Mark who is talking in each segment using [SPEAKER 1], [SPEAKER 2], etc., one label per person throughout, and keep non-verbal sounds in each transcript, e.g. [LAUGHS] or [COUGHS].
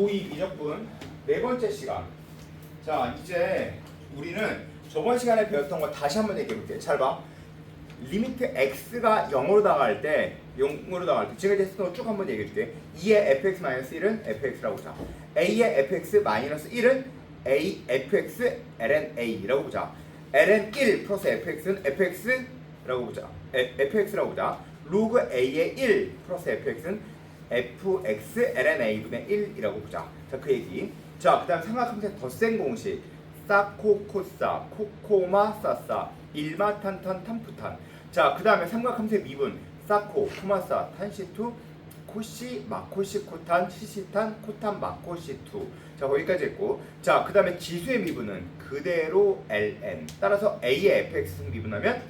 [SPEAKER 1] 고2 미적분 네 번째 시간. 자, 이제 우리는 저번 시간에 배웠던 거 다시 한번 얘기해 볼게요. 잘 봐. 리미트 x가 0으로 다가갈 때 0으로 다가갈 때 지금 이제 쭉 한번 얘기해 줄게. 2의 fx 1은 fx라고 보자. a의 fx 1은 a fx ln a라고 보자. ln 1 플러스 fx는 fx라고 보자. 에, fx라고 보자. 로그 a의 1 플러스 fx는 fx ln a분의 1이라고 보자. 자, 그 얘기. 자, 그 다음 삼각함수의 덧셈 공식. 사코코사, 코코마, 사사, 일마탄탄, 탄푸탄. 자, 그 다음에 삼각함수의 미분. 사코, 코마사, 탄시투, 코시, 마코시, 코탄, 시시탄, 코탄, 마코시투. 자, 거기까지 했고. 자, 그 다음에 지수의 미분은 그대로 ln. 따라서 a의 fx를 미분하면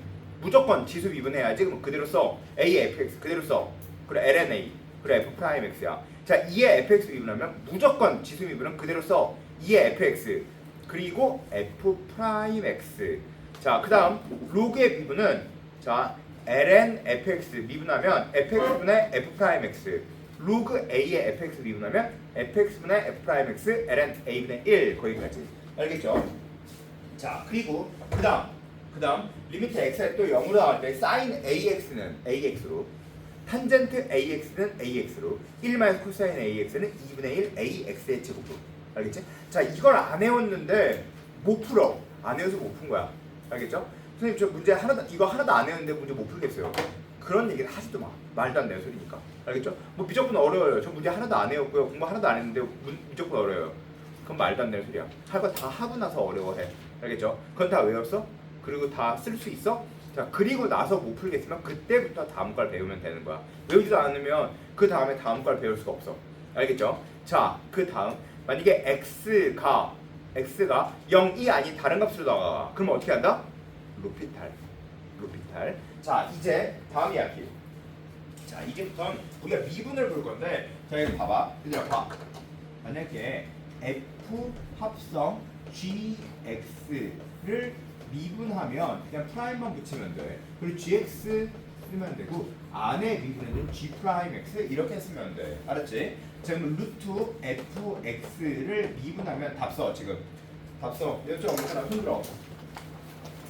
[SPEAKER 1] 무조건 지수 미분해야지. 그럼 그대로 써. a의 fx 그대로 써. 그래, lna. 그래, f 프라임 x야. 자, 2의 fx 미분하면 무조건 지수 미분은 그대로 써. 2의 fx. 그리고 f 프라임 x. 자, 그다음 로그의 미분은 자, ln fx 미분하면 fx분의 f 프라임 x. 로그 a의 fx 미분하면 fx분의 f 프라임 x ln a분의 1 거기까지. 알겠죠? 자, 그리고 그다음 그다음 리미트 x가 또 0으로 나갈 때 sin ax는 ax로 탄젠트 ax는 ax로 1 마이너스 코사인 ax는 2분의 1 ax의 제곱으로 알겠지? 자 이걸 안 외웠는데 못 풀어 안 외워서 못 푼 거야 알겠죠? 선생님 저 문제 하나도 이거 하나도 안 외웠는데 문제 못 풀겠어요 그런 얘기를 하지도 마 말도 안 되는 소리니까 알겠죠? 뭐 미적분 어려워요 저 문제 하나도 안 외웠고요 공부 하나도 안 했는데 문, 미적분 어려워요 그건 말도 안 되는 소리야 할 거 다 하고 나서 어려워해 알겠죠? 그건 다 외웠어? 그리고 다 쓸 수 있어? 자 그리고 나서 못 풀겠으면 그때부터 다음 걸 배우면 되는 거야. 외우지도 않으면 그 다음에 다음 걸 배울 수가 없어. 알겠죠? 자 그 다음. 만약에 x가 x가 0이 아닌 다른 값으로 나가 그러면 어떻게 한다? 루피탈. 루피탈. 자 이제 다음 이야기. 자 이제부터 우리가 미분을 볼 건데 자 여기 봐봐. 얘들아 봐. 만약에 f 합성 gx를 미분하면 그냥 프라임만 붙이면 돼. 그리고 gx 쓰면 되고 안에 미분에는 g 프라임 x 이렇게 쓰면 돼. 알았지? 자 그럼 루트 fx를 미분하면 답 써 지금. 답 써. 연적 엄사나 손 들어.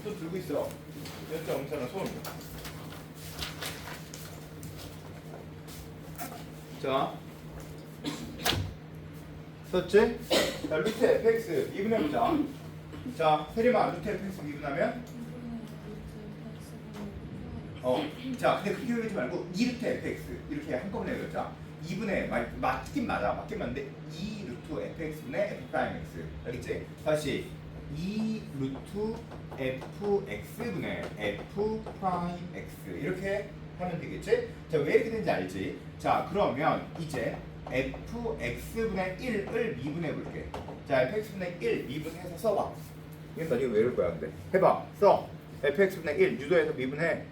[SPEAKER 1] 손 들고 있어. 연적 엄사나 손. 자. [COUGHS] 썼지? 자 루트 fx 미분해보자. 자, 세리마 루트 fx 미분하면 어, 자, 근데 그렇게 외우지 말고 2루트 fx 이렇게 한꺼번에 외우자. 2분의 맞긴 맞아, 맞긴 맞는데 2 루트 fx분의 f 프라임 x 알겠지? 다시 2 루트 fx분의 f 프라임 x 이렇게 하면 되겠지? 자, 왜 이렇게 되는지 알지? 자, 그러면 이제 fx분의 1을 미분해 볼게. 자, fx분의 1 미분해서 써봐. 이건 나중에 외울 거야, 근데. 해봐. 써. fx분의 1 유도해서 미분해.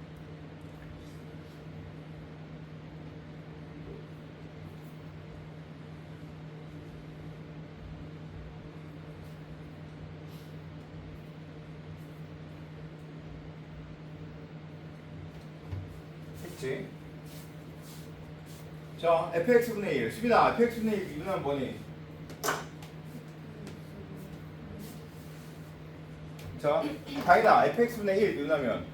[SPEAKER 1] 했지? 자, fx분의 1. 수빈아, fx분의 1 미분하면 뭐니? 자, 다이다 fx분의 1 미분하면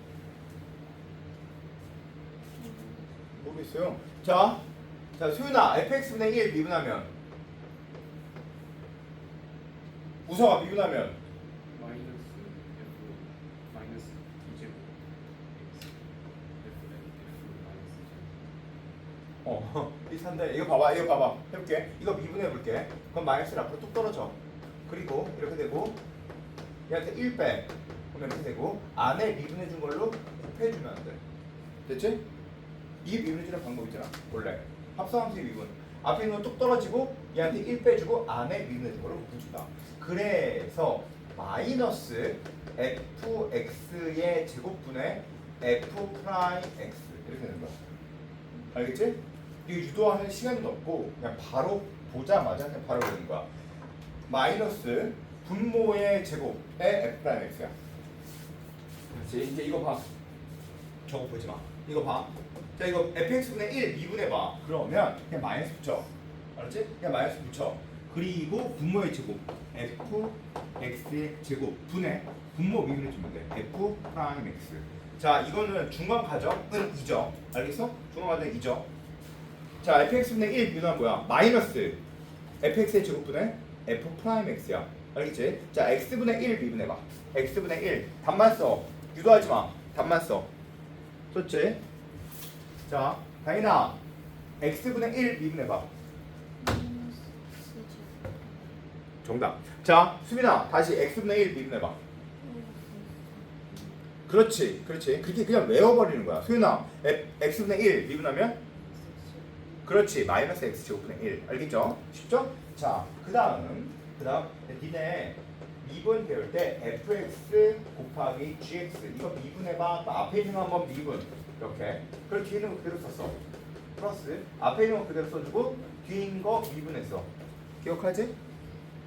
[SPEAKER 1] 모르겠어요. 자, 자, 소윤아, fx분의 1 미분하면 우성아 미분하면
[SPEAKER 2] 마이너스 F 마이너스 2제곱 X F F 마이너스
[SPEAKER 1] 어, [LAUGHS] 비슷한데 이거 봐봐, 이거 봐봐, 해볼게. 이거 미분해 볼게. 그럼 마이너스 앞으로 뚝 떨어져. 그리고 이렇게 되고 얘한테 1 빼. 그럼 이렇게 되고 안에 미분해 준 걸로 곱해주면 돼. 됐지? 이 미분해 주는 방법 있잖아. 원래 합성함수의 미분. 앞에 있는 건뚝 떨어지고 얘한테 1 빼주고 안에 미분해 준 걸로 곱해준다. 그래서 마이너스 fx의 제곱분의 f 프라임 x 이렇게 되는 거야. 알겠지? 유도하는 시간도 없고 그냥 바로 보자마자 그냥 바로 되는 거야. 마이너스 분모의 제곱의 f 프라임 x야. 그렇지? 이제 이거 봐. 저거 보지 마. 이거 봐. 자 이거 fx분의 1 미분해 봐. 그러면 그냥 마이너스 붙여. 알았지? 그냥 마이너스 붙여. 그리고 분모의 제곱 f x의 제곱 분의 분모 미분해 주면 돼 f 프라임 x 자 이거는 중간 가정은 2죠 알겠어? 중간 가정 2죠 자 fx분의 1 미분하면 뭐야? 마이너스 fx의 제곱분의 f 프라임 x야. 알겠지? 자 x분의 1 미분해봐. x분의 1 답만 써. 유도하지 마. 답만 써. 좋지? 자 다인아 x분의 1 미분해봐. 정답. 자 수빈아 다시 x분의 1 미분해봐. 그렇지 그렇지. 그렇게 그냥 외워버리는 거야. 수빈아 에- x분의 1 미분하면 그렇지. 마이너스 x 제곱분의 1. 알겠죠? 쉽죠? 자, 그 다음. 그 다음. 니네 미분 배울 때 fx 곱하기 gx. 이거 미분해봐. 그 앞에 있는 거 한번 미분. 이렇게. 그리고 뒤에 있는 거 그대로 썼어. 플러스. 앞에 있는 거 그대로 써주고 뒤에 있는 거 미분했어. 기억하지?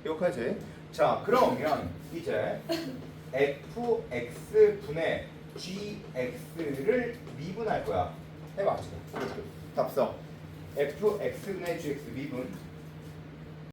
[SPEAKER 1] 기억하지? 자, 그러면 이제 fx 분의 gx를 미분할 거야. 해봐. 답성. f2 x'in eksi v bölü